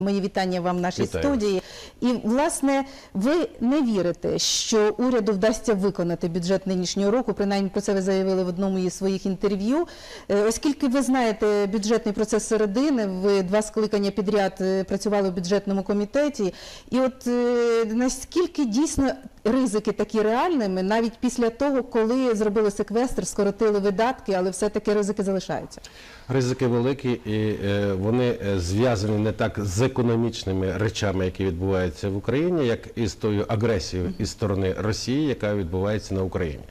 Мої вітання вам в нашій Вітаю. студії. І власне ви не вірите, що уряду вдасться виконати бюджет нинішнього року. Принаймні про це ви заявили в одному із своїх інтерв'ю. Е, Оскільки ви знаєте бюджетний процес середини, ви два скликання підряд е, працювали в бюджетному комітеті. І от е, наскільки дійсно ризики такі реальними, навіть після того, коли зробили секвестр, скоротили видатки, але все-таки ризики залишаються. Ризики великі, і вони зв'язані не так з економічними речами, які відбуваються в Україні, як і з тою агресією із сторони Росії, яка відбувається на Україні.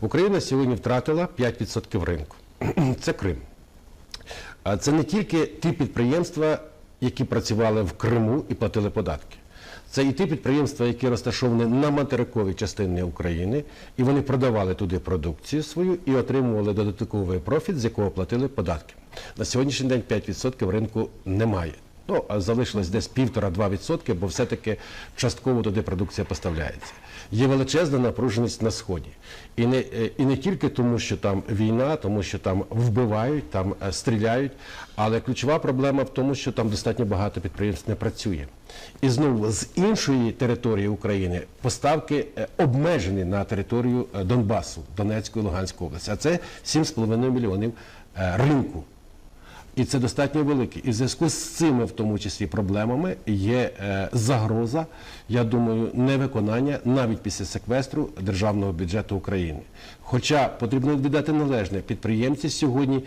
Україна сьогодні втратила 5% ринку. Це Крим. А це не тільки ті підприємства, які працювали в Криму і платили податки. Це і ті підприємства, які розташовані на материковій частині України, і вони продавали туди продукцію свою і отримували додатковий профіт, з якого платили податки. На сьогоднішній день 5% ринку немає. Ну, залишилось десь 1,5-2%, бо все-таки частково туди продукція поставляється. Є величезна напруженість на Сході. І не, е, і не тільки тому, що там війна, тому що там вбивають, там е, стріляють, але ключова проблема в тому, що там достатньо багато підприємств не працює. І знову з іншої території України поставки е, обмежені на територію Донбасу, Донецької, Луганської області. А це 7,5 мільйонів ринку. І це достатньо велике. І в зв'язку з цими, в тому числі, проблемами є е, загроза, я думаю, невиконання навіть після секвестру державного бюджету України. Хоча потрібно віддати належне, підприємці сьогодні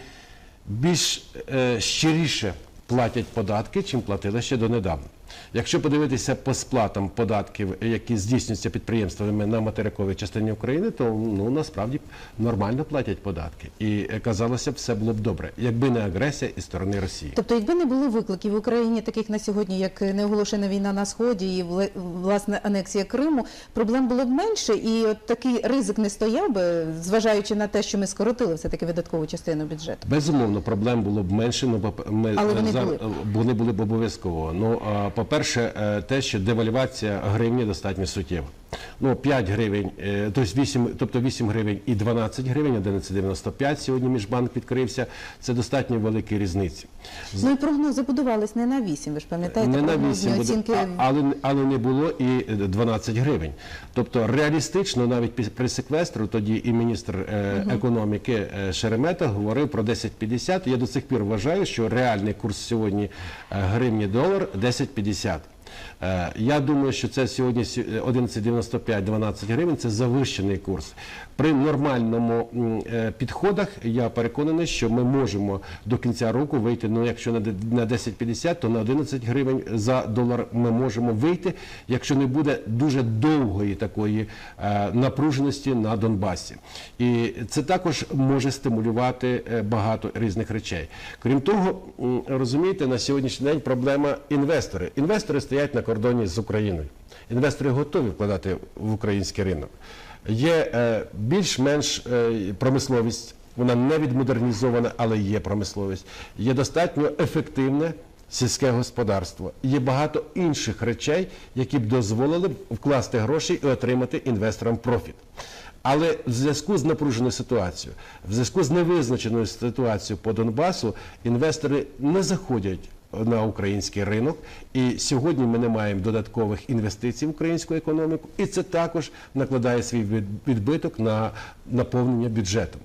більш е, щиріше платять податки, чим платили ще донедавна. Якщо подивитися по сплатам податків, які здійснюються підприємствами на материковій частині України, то ну насправді нормально платять податки. І е, казалося б, все було б добре, якби не агресія із сторони Росії. Тобто, якби не було викликів в Україні, таких на сьогодні, як неоголошена війна на сході і власне анексія Криму, проблем було б менше, і от такий ризик не стояв би, зважаючи на те, що ми скоротили все таки видаткову частину бюджету. Безумовно, проблем було б менше, ну ми Але вони за- були. вони були б обов'язково. Ну а, по-перше, е, те, що девальвація гривні достатньо суттєва. Ну 5 гривень, е, тобто 8, тобто 8 гривень і 12 гривень, 11,95 сьогодні міжбанк відкрився. Це достатньо великі різниці. Ну і прогнози будувались не на 8, ви ж пам'ятаєте, Не на 8 буде, оцінки. але, але не було і 12 гривень. Тобто реалістично навіть при секвестру тоді і міністр е, економіки е, Шеремета говорив про 10,50. Я до сих пір вважаю, що реальний курс сьогодні е, гривні долар 10,50. Е, Я думаю, що це сьогодні сі- е, 11,95-12 гривень це завищений курс. При нормальному е, підходах я переконаний, що ми можемо до кінця року вийти. Ну, якщо на де- на 10,50, то на 11 гривень за долар ми можемо вийти, якщо не буде дуже довгої такої напруженості на Донбасі. І це також може стимулювати багато різних речей. Крім того, розумієте, на сьогоднішній день проблема інвестори. Інвестори стоять на кордоні з Україною. Інвестори готові вкладати в український ринок. Є е, більш-менш е, промисловість, вона не відмодернізована, але є промисловість. Є достатньо ефективне сільське господарство. Є багато інших речей, які б дозволили вкласти гроші і отримати інвесторам профіт. Але в зв'язку з напруженою ситуацією, в зв'язку з невизначеною ситуацією по Донбасу, інвестори не заходять на український ринок. І сьогодні ми не маємо додаткових інвестицій в українську економіку, і це також накладає свій від- відбиток на наповнення бюджету.